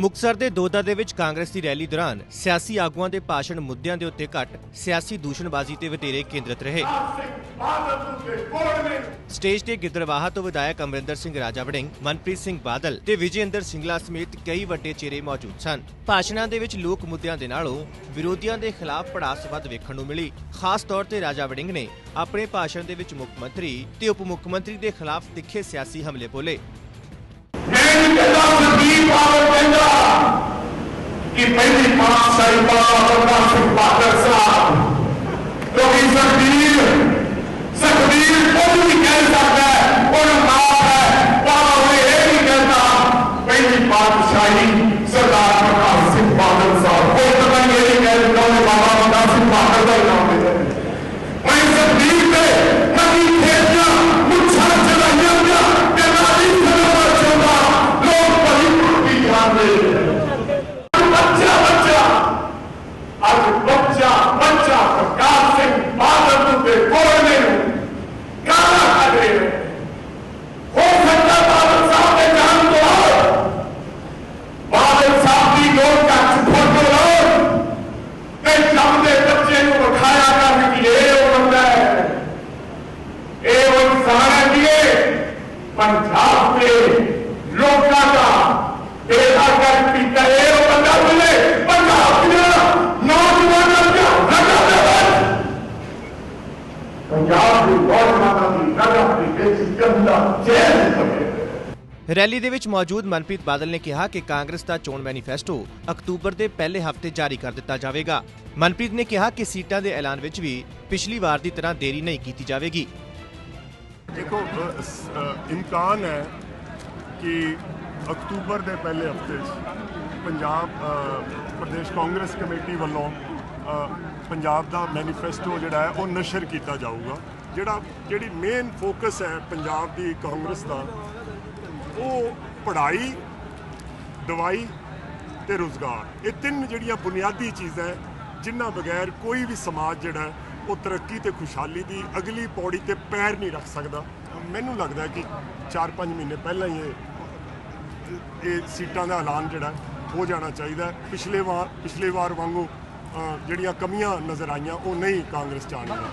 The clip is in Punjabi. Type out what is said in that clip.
ਮੁਕਤਸਰ ਦੇ ਦੋਦਾ ਦੇ ਵਿੱਚ ਕਾਂਗਰਸ ਦੀ ਰੈਲੀ ਦੌਰਾਨ ਸਿਆਸੀ ਆਗੂਆਂ ਦੇ ਭਾਸ਼ਣ ਮੁੱਦਿਆਂ ਦੇ ਉੱਤੇ ਘੱਟ ਸਿਆਸੀ ਦੂਸ਼ਣਬਾਜ਼ੀ ਤੇ ਵਧੇਰੇ ਕੇਂਦਰਿਤ ਰਹੇ। ਸਟੇਜ ਤੇ ਗਿੱਦੜਵਾਹਾ ਤੋਂ ਵਿਧਾਇਕ ਅਮਰਿੰਦਰ ਸਿੰਘ ਰਾਜਾ ਵੜਿੰਗ ਮਨਪ੍ਰੀਤ ਸਿੰਘ ਬਾਦਲ ਤੇ ਵਿਜੇਂਦਰ ਸਿੰਗਲਾ ਸਮੇਤ ਕਈ ਵੱਡੇ ਚਿਹਰੇ ਮੌਜੂਦ ਸਨ। ਭਾਸ਼ਣਾਂ ਦੇ ਵਿੱਚ ਲੋਕ ਮੁੱਦਿਆਂ ਦੇ ਨਾਲੋਂ ਵਿਰੋਧੀਆਂ ਦੇ ਖਿਲਾਫ ਪੜਾਸ ਵੱਧ ਵੇਖਣ ਨੂੰ ਮਿਲੀ। ਖਾਸ ਤੌਰ ਤੇ ਰਾਜਾ ਵੜਿੰਗ ਨੇ ਆਪਣੇ ਭਾਸ਼ਣ ਦੇ ਵਿੱਚ ਮੁੱਖ ਮੰਤਰੀ ਤੇ ਉਪ ਮੁੱਖ ਮੰਤਰੀ ਦੇ ਖਿਲਾਫ ਤਿੱਖੇ ਸਿਆਸੀ ਹਮਲੇ ਬੋਲੇ। ਮੈਂ ਕਹਿੰਦਾ ਸਰਦੀਪ ਬਾਬਰ ਕਹਿੰਦਾ ਕਿ ਪਹਿਲੀ ਪਾਤਸ਼ਾਹੀ ਬਾਬਾ ਪ੍ਰਕਾਸ਼ ਸਿੰਘ ਬਾਦਲ ਸਾਹਿਬ ਕਿਉਂਕਿ ਸਰਦੀਪ ਸਰਦੀਪ ਕੋਈ ਵੀ ਕਹਿ ਸਕਦਾ ਹੈ ਉਹਨੂੰ ਮਾਫ ਹੈ ਬਾਬਾ ਉਹ ਇਹ ਨਹੀਂ ਕਹਿੰਦਾ ਪਹਿਲੀ ਪਾਤਸ਼ਾਹੀ ਸਰਦਾਰ ਪ੍ਰਕਾਸ਼ ਸਿੰਘ ਬਾਦਲ ਸਾਹਿਬ ਕੋਈ ਪੰਜਾਬ ਦੇ ਲੋਕਾਂ ਦਾ ਬੇੜਾ ਕਰ ਪੀਤਾ ਇਹ ਉਹ ਬੰਦਾ ਬੋਲੇ ਪੰਜਾਬ ਦੇ ਨੌਜਵਾਨਾਂ ਪੰਜਾਬ ਦੇ ਨੌਜਵਾਨਾਂ ਦੀ ਨਗਰ ਦੇ ਵਿੱਚ ਜੰਦਾ ਜੇਲ੍ਹ ਸਕੇ ਰੈਲੀ ਦੇ ਵਿੱਚ ਮੌਜੂਦ ਮਨਪ੍ਰੀਤ ਬਾਦਲ ਨੇ ਕਿਹਾ ਕਿ ਕਾਂਗਰਸ ਦਾ ਚੋਣ ਮੈਨੀਫੈਸਟੋ ਅਕਤੂਬਰ ਦੇ ਪਹਿਲੇ ਹਫ਼ਤੇ ਜਾਰੀ ਕਰ ਦਿੱਤਾ ਜਾਵੇਗਾ ਮਨਪ੍ਰੀਤ ਨੇ ਕਿਹਾ ਕਿ ਸੀਟਾਂ ਦੇ ਐਲਾਨ ਵਿੱਚ ਵੀ ਪਿਛਲੀ ਵਾਰ ਦੀ ਤਰ੍ਹਾਂ ਦੇਰੀ ਨਹੀਂ ਕੀਤੀ ਜਾਵੇਗੀ ਦੇਖੋ ਇਮਕਾਨ ਹੈ ਕਿ ਅਕਤੂਬਰ ਦੇ ਪਹਿਲੇ ਹਫ਼ਤੇ 'ਚ ਪੰਜਾਬ ਪ੍ਰਦੇਸ਼ ਕਾਂਗਰਸ ਕਮੇਟੀ ਵੱਲੋਂ ਪੰਜਾਬ ਦਾ ਮੈਨੀਫੈਸਟੋ ਜਿਹੜਾ ਹੈ, ਉਹ ਨਸ਼ਰ ਕੀਤਾ ਜਾਊਗਾ। ਜਿਹੜਾ, ਜਿਹੜੀ ਮੇਨ ਫੋਕਸ ਹੈ ਪੰਜਾਬ ਦੀ ਕਾਂਗਰਸ ਦਾ, ਉਹ ਪੜ੍ਹਾਈ, ਦਵਾਈ ਤੇ ਰੋਜ਼ਗਾਰ। ਇਹ ਤਿੰਨ ਜਿਹੜੀਆਂ ਬੁਨਿਆਦੀ ਚੀਜ਼ਾਂ ਜਿਨ੍ਹਾਂ ਬਗੈਰ ਕੋਈ ਵੀ ਸਮਾਜ ਜਿਹੜਾ ਉਹ ਤਰੱਕੀ ਤੇ ਖੁਸ਼ਹਾਲੀ ਦੀ ਅਗਲੀ ਪੌੜੀ ਤੇ ਪੈਰ ਨਹੀਂ ਰੱਖ ਸਕਦਾ। ਮੈਨੂੰ ਲੱਗਦਾ ਕਿ 4-5 ਮਹੀਨੇ ਪਹਿਲਾਂ ਹੀ ਇਹ ਇਹ ਸੀਟਾਂ ਦਾ ਐਲਾਨ ਜਿਹੜਾ ਹੋ ਜਾਣਾ ਚਾਹੀਦਾ ਪਿਛਲੇ ਵਾਰ ਪਿਛਲੇ ਵਾਰ ਵਾਂਗੂ ਜਿਹੜੀਆਂ ਕਮੀਆਂ ਨਜ਼ਰ ਆਈਆਂ, ਉਹ ਨਹੀਂ ਕਾਂਗਰਸ ਚ ਆਉਣੀਆਂ।